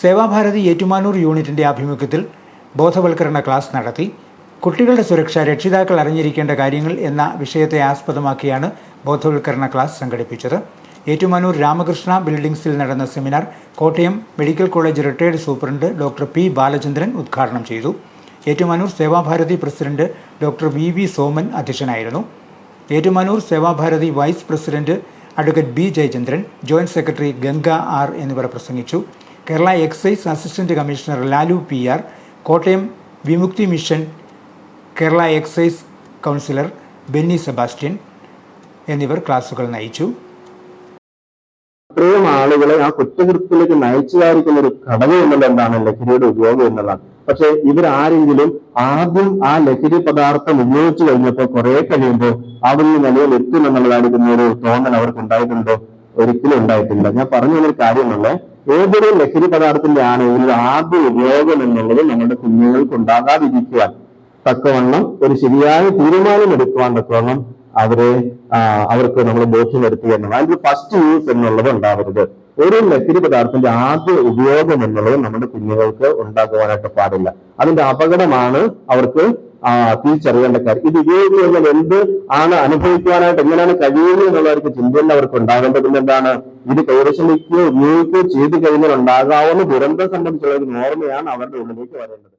സേവാഭാരതി ഏറ്റുമാനൂർ യൂണിറ്റിന്റെ ആഭിമുഖ്യത്തിൽ ബോധവൽക്കരണ ക്ലാസ് നടത്തി കുട്ടികളുടെ സുരക്ഷ രക്ഷിതാക്കൾ അറിഞ്ഞിരിക്കേണ്ട കാര്യങ്ങൾ എന്ന വിഷയത്തെ ആസ്പദമാക്കിയാണ് ബോധവൽക്കരണ ക്ലാസ് സംഘടിപ്പിച്ചത്. ഏറ്റുമാനൂർ രാമകൃഷ്ണ ബിൽഡിംഗ്സിൽ നടന്ന seminar Kottayam medical college retired superintendent doctor P Balachandran ഉദ്ഘാടനം ചെയ്തു. Ettumanoor Sevabharathi president doctor V V Soman അധ്യക്ഷനായിരുന്നു. Ettumanoor Sevabharathi vice president advocate B Jayachandran joint secretary Ganga R എന്നിവർ പ്രസംഗിച്ചു. Kerala excise assistant commissioner Lalu P R Kottayam Vimukthi mission Kerala excise counsellor Benny Sebastian എന്നിവർ ക്ലാസുകൾ നയിച്ചു. ഇത്രയും ആളുകളെ ആ കുറ്റകൃത്യത്തിലേക്ക് നയിച്ചതായിരിക്കുന്ന ഒരു ഘടകം എന്നുള്ള എന്താണ് ലഹരിയുടെ ഉപയോഗം എന്നുള്ളതാണ് പക്ഷെ ഇവരാരെങ്കിലും ആദ്യം ആ ലഹരി പദാർത്ഥം ഉപയോഗിച്ചു കഴിഞ്ഞപ്പോൾ കുറെ കഴിയുമ്പോൾ അവിടുന്ന് നിലയിൽ എത്തുമെന്നുള്ളതായിരിക്കുന്ന ഒരു തോന്നൽ അവർക്ക് ഉണ്ടായിട്ടുണ്ടോ ഒരിക്കലും ഉണ്ടായിട്ടില്ല. ഞാൻ പറഞ്ഞു തന്നൊരു കാര്യമല്ല ഏതൊരു ലഹരി പദാർത്ഥത്തിന്റെ ആണെങ്കിലും ആദ്യ ഉപയോഗം എന്നുള്ളത് നമ്മുടെ കുഞ്ഞുങ്ങൾക്ക് ഉണ്ടാകാതിരിക്കുവാൻ തക്കവണ്ണം ഒരു ശരിയായ തീരുമാനം എടുക്കുവാൻ തക്കവണ്ണം അവരെ അവർക്ക് നമ്മൾ ബോധ്യം വരുത്തുക എന്നുള്ളത് അതിന്റെ ഫസ്റ്റ് യൂസ് എന്നുള്ളത് ഉണ്ടാവരുത്. ഒരു ലഹരി പദാർത്ഥത്തിന്റെ ആദ്യ ഉപയോഗം എന്നുള്ളത് നമ്മുടെ കുഞ്ഞുങ്ങൾക്ക് ഉണ്ടാക്കുവാനായിട്ട് പാടില്ല. അതിന്റെ അപകടമാണ് അവർക്ക് തിരിച്ചറിയേണ്ട കാര്യം ഇത് ഉപയോഗിച്ചു കഴിഞ്ഞാൽ എന്ത് ആണ് അനുഭവിക്കുവാനായിട്ട് എങ്ങനെയാണ് കഴിയുന്നത് എന്നുള്ളവർക്ക് ചിന്തയിൽ അവർക്ക് ഉണ്ടാകേണ്ടത് പിന്നെ എന്താണ് ഇത് കൈവശം വയ്ക്കുകയോ ഉപയോഗിക്കുകയോ ചെയ്തു കഴിഞ്ഞാൽ ഉണ്ടാകാവുന്ന ദുരന്തം സംബന്ധിച്ചുള്ള ഒരു ഓർമ്മയാണ് അവരുടെ ഉള്ളിലേക്ക് വരേണ്ടത്.